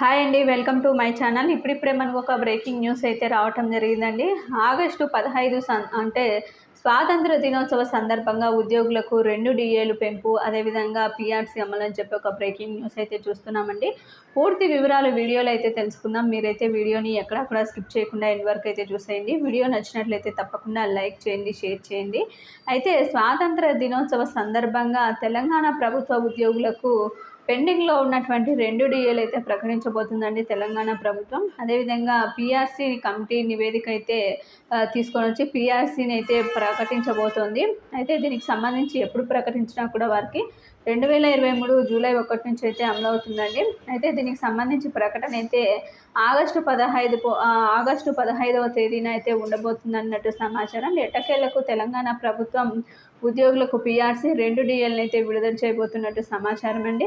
Hi అండి welcome to my channel. ఇప్పుడిప్పుడే మనకు ఒక బ్రేకింగ్ న్యూస్ అయితే రావటం జరిగిందండి. ఆగస్టు పదహైదు సం అంటే స్వాతంత్ర దినోత్సవ సందర్భంగా ఉద్యోగులకు రెండు డిఏలు పెంపు అదేవిధంగా పిఆర్సీ అమలు అని చెప్పి ఒక బ్రేకింగ్ న్యూస్ అయితే చూస్తున్నామండి. పూర్తి వివరాలు వీడియోలో అయితే తెలుసుకుందాం. మీరైతే వీడియోని ఎక్కడా కూడా స్కిప్ చేయకుండా ఎండ్ వరకు అయితే చూసేయండి. వీడియో నచ్చినట్లయితే తప్పకుండా లైక్ చేయండి షేర్ చేయండి. అయితే స్వాతంత్ర దినోత్సవ సందర్భంగా తెలంగాణ ప్రభుత్వ ఉద్యోగులకు పెండింగ్లో ఉన్నటువంటి రెండు డిఏలు అయితే ప్రకటించబోతుందండి తెలంగాణ ప్రభుత్వం. అదేవిధంగా పిఆర్సీ కమిటీ నివేదిక అయితే తీసుకొని వచ్చి పిఆర్సీని అయితే ప్రకటించబోతోంది. అయితే దీనికి సంబంధించి ఎప్పుడు ప్రకటించినా కూడా వారికి రెండు వేల ఇరవై మూడు జూలై ఒకటి నుంచి అయితే అమలవుతుందండి. అయితే దీనికి సంబంధించి ప్రకటన అయితే ఆగస్టు పదహైదు ఆగస్టు పదహైదవ తేదీన అయితే ఉండబోతుంది అన్నట్టు సమాచారం. ఎట్టకేళ్ళకు తెలంగాణ ప్రభుత్వం ఉద్యోగులకు పిఆర్సీ రెండు డిఎల్ని అయితే విడుదల చేయబోతున్నట్టు సమాచారం అండి